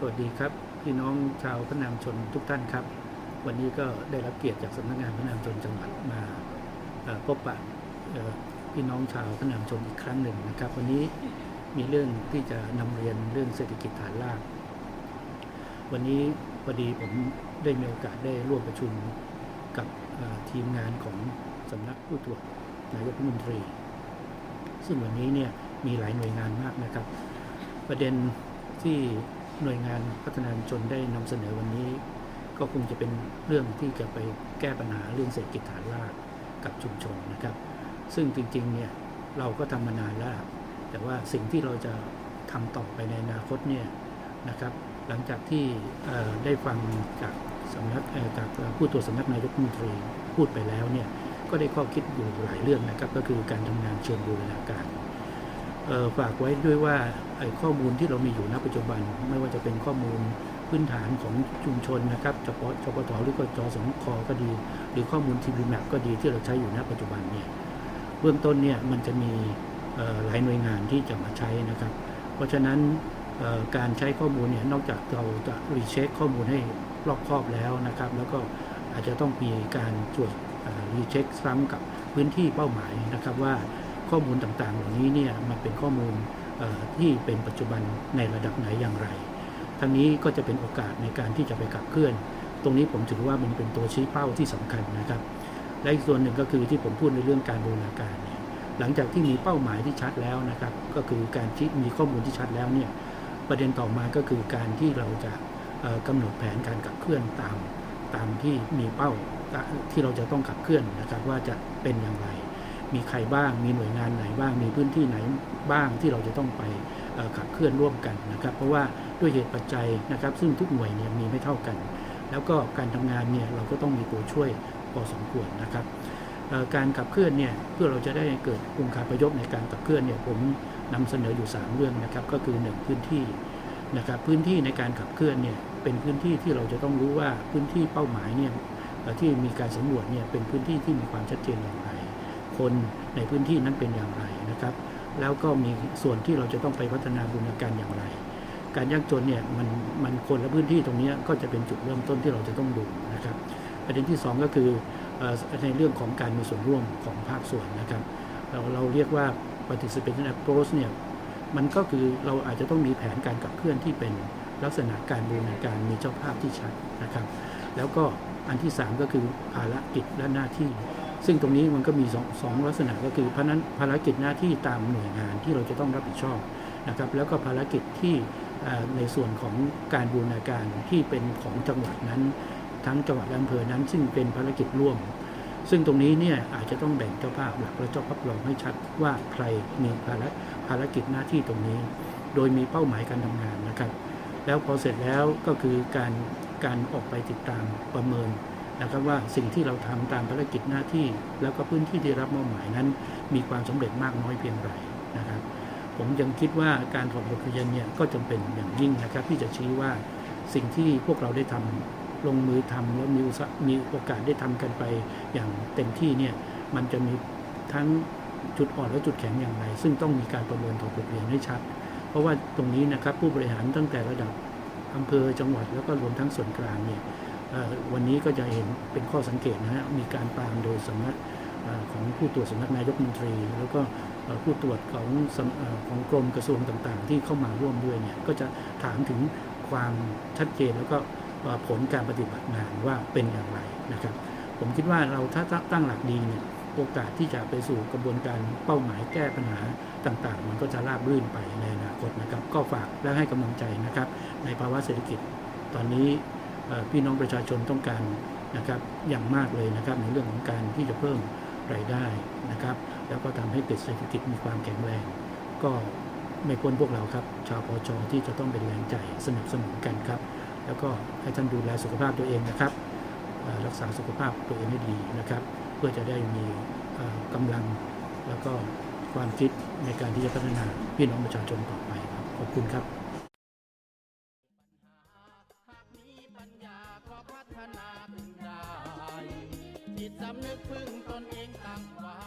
สวัสดีครับ พี่น้องชาวพระนามชนทุกท่านครับ วันนี้ก็ได้รับเกียรติจากสำนักงานพระนามชนจังหวัดมาพบปะพี่น้องชาวพระนามชนอีกครั้งหนึ่งนะครับ วันนี้มีเรื่องที่จะนำเรียนเรื่องเศรษฐกิจฐานราก วันนี้พอดีผมได้มีโอกาสได้ร่วมประชุมกับทีมงานของสำนักผู้ตรวจนายกรัฐมนตรี ซึ่งวันนี้เนี่ยมีหลายหน่วยงานมากนะครับ ประเด็นที่ หน่วยงานพัฒนาชนได้นำเสนอวันนี้ ก็คงจะเป็นเรื่องที่จะไปแก้ปัญหาเรื่องเศรษฐกิจฐานรากกับชุมชนนะครับ ซึ่งจริงๆเนี่ยเราก็ทำมานานแล้วแต่ว่าสิ่งที่เราจะทำต่อไปในอนาคตเนี่ยนะครับ หลังจากที่ได้ฟังจากสำนักจากผู้ตรวจสำนักนายกรัฐมนตรีพูดไปแล้วเนี่ยก็ได้ข้อคิดอยู่หลายเรื่องนะครับ ก็คือการทำงานเชิงบูรณาการ ฝากไว้ด้วยว่าไอ้ข้อมูลที่เรามีอยู่ณปัจจุบัน ไม่ว่าจะเป็นข้อมูลพื้นฐานของชุมชนนะครับเฉพาะชปทหรือก็จสมคอก็ดี หรือข้อมูลทีวีแมปก็ดีที่เราใช้อยู่ณปัจจุบันเนี่ยเบื้องต้นเนี่ยมันจะมีหลายหน่วยงานที่จะมาใช้นะครับ เพราะฉะนั้นการใช้ข้อมูลเนี่ยนอกจากเราจะรีเช็คข้อมูลให้รอบครอบแล้วนะครับ แล้วก็อาจจะต้องมีการตรวจรีเช็คซ้ำกับพื้นที่เป้าหมายนะครับว่า ข้อมูลต่างๆ เหล่านี้เนี่ยมันเป็นข้อมูลที่เป็นปัจจุบันในระดับไหนอย่างไร ทั้งนี้ก็จะเป็นโอกาสในการที่จะไปขับเคลื่อน ตรงนี้ผมถือว่ามันเป็นตัวชี้เป้าที่สำคัญนะครับ และอีกส่วนหนึ่งก็คือที่ผมพูดในเรื่องการบูรณาการเนี่ยหลังจากที่มีเป้าหมายที่ชัดแล้วนะครับ ก็คือการที่มีข้อมูลที่ชัดแล้วเนี่ยประเด็นต่อมาก็คือการที่เราจะเอ่อกำหนดแผนการขับเคลื่อนตามตามที่มีเป้าที่เราจะต้องขับเคลื่อนนะครับว่าจะเป็นอย่างไร มีใครบ้าง มีหน่วยงานไหนบ้าง มีพื้นที่ไหนบ้างที่เราจะต้องไปขับเคลื่อนร่วมกันนะครับ เพราะว่าด้วยเหตุปัจจัยนะครับ ซึ่งทุกหน่วยเนี่ยมีไม่เท่ากัน แล้วก็การทำงานเนี่ยเราก็ต้องมีตัวช่วยพอสมควรนะครับการขับเคลื่อนเนี่ยเพื่อเราจะได้เกิดองค์การประยกในการขับเคลื่อนเนี่ยผมนำเสนออยู่ 3 เรื่องนะครับ ก็คือ 1 พื้นที่นะครับพื้นที่ในการขับเคลื่อนเนี่ยเป็นพื้นที่ที่เราจะต้องรู้ว่าพื้นที่เป้าหมายเนี่ยที่มีการสำรวจเนี่ยเป็นพื้นที่ที่มีความชัดเจนอย่างไร คนในพื้นที่นั้นเป็นอย่างไรนะครับ แล้วก็มีส่วนที่เราจะต้องไปพัฒนาบูรณาการอย่างไร การยากจนเนี่ยมันมันคนและพื้นที่ตรงนี้ก็จะเป็นจุดเริ่มต้นที่เราจะต้องดูนะครับ ประเด็นที่ 2 ก็คืออในเรื่องของการมีส่วนร่วมของภาคส่วนนะครับ เราเราเรียกว่า participation approach เนี่ยมันก็คือเราอาจจะต้องมีแผนการขับเคลื่อนที่เป็นลักษณะการบูรณาการมีเจ้าภาพที่ชัดนะครับ แล้วก็อันที่ 3 ก็คือภารกิจและหน้าที่ ซึ่งตรงนี้มันก็มีสองสองลักษณะก็คือเพราะนั้นภารกิจหน้าที่ตามหน่วยงานที่เราจะต้องรับผิดชอบนะครับแล้วก็ภารกิจที่ในส่วนของการบูรณาการที่เป็นของจังหวัดนั้น ทั้งจังหวัดและอำเภอนั้น ซึ่งเป็นภารกิจร่วม ซึ่งตรงนี้เนี่ยอาจจะต้องแบ่งเจ้าภาพหลักและเจ้าภาพรองให้ชัดว่าใครมีภารภารกิจหน้าที่ตรงนี้ โดยมีเป้าหมายการทำงานนะครับ แล้วพอเสร็จแล้วก็คือการการออกไปติดตามประเมิน นะครับว่าสิ่งที่เราทำตามภารกิจหน้าที่ แล้วก็พื้นที่ที่รับมอบหมายนั้น มีความสำเร็จมากน้อยเพียงไรนะครับ ผมยังคิดว่าการถอดบทเรียนเนี่ยก็จำเป็นอย่างยิ่งนะครับ ที่จะชี้ว่าสิ่งที่พวกเราได้ทำลงมือทำแล้วมีมีโอกาสได้ทำกันไปอย่างเต็มที่เนี่ยมันจะมีทั้งจุดอ่อนและจุดแข็งอย่างไร ซึ่งต้องมีการประเมินถอดบทเรียนให้ชัด เพราะว่าตรงนี้นะครับผู้บริหารตั้งแต่ระดับอำเภอจังหวัดแล้วก็รวมทั้งส่วนกลางเนี่ย วันนี้ก็จะเห็นเป็นข้อสังเกตนะฮะมีการตามโดยสำนักอของผู้ตรวจสำนักนายกรัฐมนตรี แล้วก็ผู้ตรวจของอของกรมกระทรวงต่างๆ ที่เข้ามาร่วมด้วยเนี่ยก็จะถามถึงความชัดเจนแล้วก็ผลการปฏิบัติงานว่าเป็นอย่างไรนะครับ ผมคิดว่าเราถ้าตั้งหลักดีเนี่ยโอกาสที่จะไปสู่กระบวนการเป้าหมายแก้ปัญหาต่างๆ มันก็จะราบรื่นไปในอนาคตนะครับ ก็ฝากและให้กำลังใจนะครับ ในภาวะเศรษฐกิจตอนนี้ พี่น้องประชาชนต้องการนะครับอย่างมากเลยนะครับในเรื่องของการที่จะเพิ่มรายได้นะครับ แล้วก็ทำให้เกิดเศรษฐกิจมีความแข็งแรง ก็ไม่พ้นพวกเราครับ ชาวพอชอที่จะต้องเป็นแรงใจสนับสนุนกันครับ แล้วก็ให้ท่านดูแลสุขภาพตัวเองนะครับ รักษาสุขภาพตัวเองให้ดีนะครับ เพื่อจะได้มีเอ่อกำลังแล้วก็ความคิดในการที่จะพัฒนาพี่น้องประชาชนต่อไปครับขอบคุณครับ ฒนาขึ้นได้จิตสำนึกพึ่งตนเองตั้งไว้